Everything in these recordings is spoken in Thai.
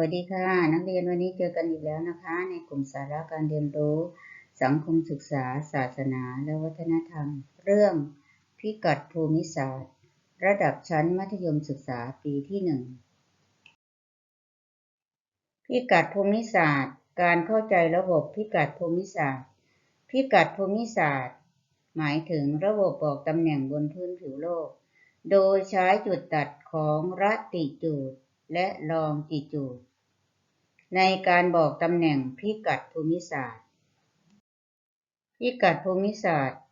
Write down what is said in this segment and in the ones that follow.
วัสดีค่ะ นักเรียนวันนี้เจอกันอีกแล้วนะคะ ในกลุ่มสาระการเรียนรู้ สังคมศึกษา ศาสนา และวัฒนธรรม เรื่องพิกัดภูมิศาสตร์ ระดับชั้นมัธยมศึกษาปีที่หนึ่งพิกัดภูมิศาสตร์ การเข้าใจระบบพิกัดภูมิศาสตร์ พิกัดภูมิศาสตร์ หมายถึงระบบบอกตำแหน่งบนพื้นผิวโลก โดยใช้จุดตัดของรัติจูด และลองจิจูดในการบอกตำแหน่งพิกัดภูมิศาสตร์ พิกัดภูมิศาสตร์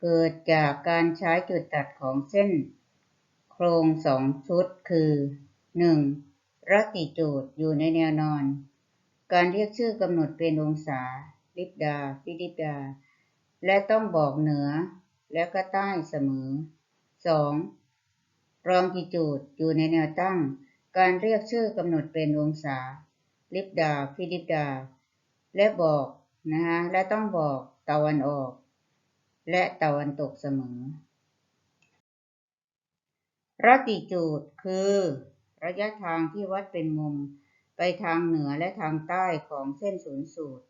เกิดจากการใช้จุดตัดของเส้น โครงสองชุดคือ 1. รัติจูดอยู่ในแนวนอน การเรียกชื่อกำหนดเป็นองศา ลิบดา ฟิลิปดา และต้องบอกเหนือและก็ใต้เสมอ 2. รองจิจูดอยู่ในแนวตั้ง การเรียกชื่อกำหนดเป็นองศา ลิบดาฟิลิปดา และบอกนะคะและต้องบอกตะวันออก และตะวันตกเสมอรัติจูดคือ ระยะทางที่วัดเป็นมุม ไปทางเหนือและทางใต้ของเส้นศูนย์สูตร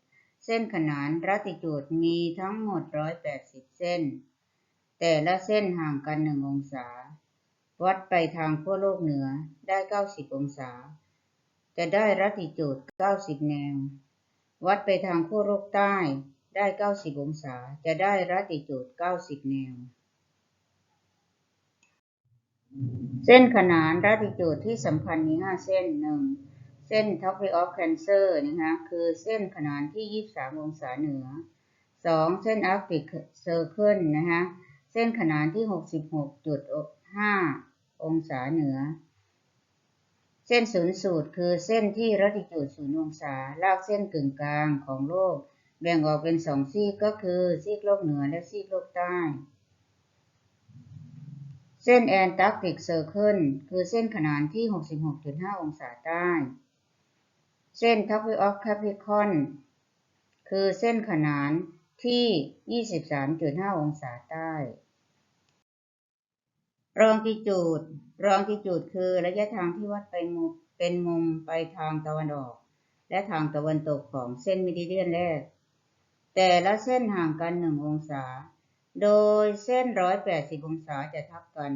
เส้นขนานรัติจูดมีทั้งหมด 180 เส้น แต่ละเส้นห่างกันหนึ่งองศา วัดไปทางขั้วโลกเหนือได้ 90 องศา จะได้รัติจูด 90 แนว วัดไปทางขั้วโลกใต้ได้ 90 องศา จะได้รัติจูด 90 แนว เส้นขนานรัติจูดที่สำคัญมี 5 เส้น 1. เส้น t o p i of Cancer นะคะคือเส้นขนานที่ 23 องศาเหนือ 2. เส้น Arctic Circle นะคะเส้นขนานที่ 5 องศาเหนือ เส้นศูนย์สูตรคือเส้นที่รัติจูดศูนย์องศา ลากเส้นกึ่งกลางของโลก แบ่งออกเป็นสองซีกก็คือซีกโลกเหนือและซีกโลกใต้ เส้นแอนตาร์กติกเซอร์เคิลคือเส้นขนานที่ 66.5 องศาใต้ เส้นทัพวิออฟแคปิคอนคือเส้นขนานที่ 23.5 องศาใต้ รองติจูดรองติจูดคือระยะทางที่วัดไปมุมเป็นมุมไปทางตะวันออก และทางตะวันตกของเส้นมิดิเดียนแรก แต่ละเส้นห่างกัน1องศา โดยเส้น180องศาจะทับกัน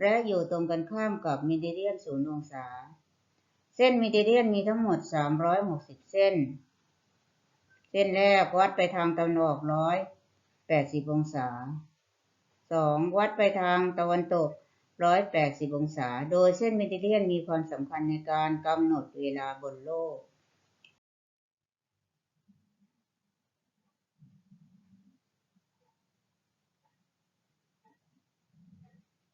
และอยู่ตรงกันข้ามกับมิดิเดียน0องศา เส้นมิดิเดียนมีทั้งหมด360เส้น เส้นแรกวัดไปทางตะวันออก180องศา 2. วัดไปทางตะวันตก 180 องศา โดยเส้นเมดิเดียนมีความสำคัญในการกำหนดเวลาบนโลก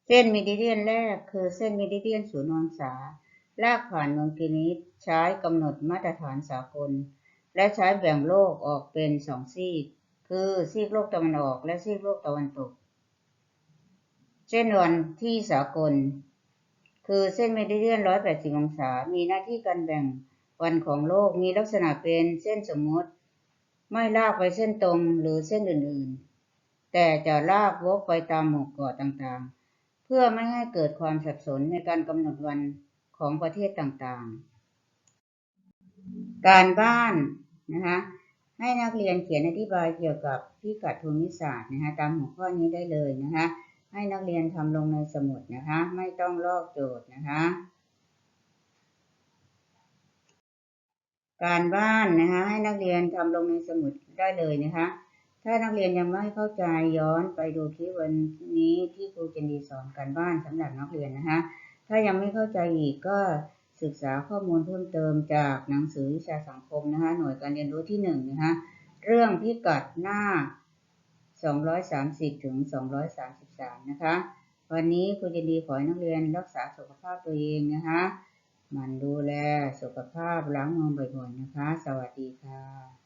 เส้นมิดิเดียนแรกคือเส้นมิดิเดียนศูนย์องศา ลากผ่านเมืองกินิสใช้กำหนดมาตรฐานสากล และใช้แบ่งโลกออกเป็นสองซีก คือซีกโลกตะวันออกและซีกโลกตะวันตก เส้นวันที่สากล คือเส้นเมดิเดียน 180 องศา มีหน้าที่การแบ่งวันของโลก มีลักษณะเป็นเส้นสมมติ ไม่ลากไปเส้นตรงหรือเส้นอื่นๆ แต่จะลากวกไปตามหมู่เกาะต่างๆ เพื่อไม่ให้เกิดความสับสนในการกำหนดวันของประเทศต่างๆ การบ้านนะคะให้นักเรียนเขียนอธิบายเกี่ยวกับพิกัดภูมิศาสตร์นะคะตามหัวข้อนี้ได้เลยนะคะ ให้นักเรียนทำลงในสมุดนะคะ ไม่ต้องลอกโจทย์นะคะ การบ้านนะคะ ให้นักเรียนทำลงในสมุดได้เลยนะคะ ถ้านักเรียนยังไม่เข้าใจย้อนไปดูคลิปวันนี้ที่ครูเจนดีสอนการบ้านสำหรับนักเรียนนะคะ ถ้ายังไม่เข้าใจอีกก็ศึกษาข้อมูลเพิ่มเติมจากหนังสือวิชาสังคมนะคะ หน่วยการเรียนรู้ที่หนึ่งนะคะ เรื่องพิกัดหน้า 230ถึง233 นะคะ วันนี้ครูจะดีขอให้นักเรียนรักษาสุขภาพตัวเองนะคะมันดูแลสุขภาพล้างมือบ่อยๆนะคะ สวัสดีค่ะ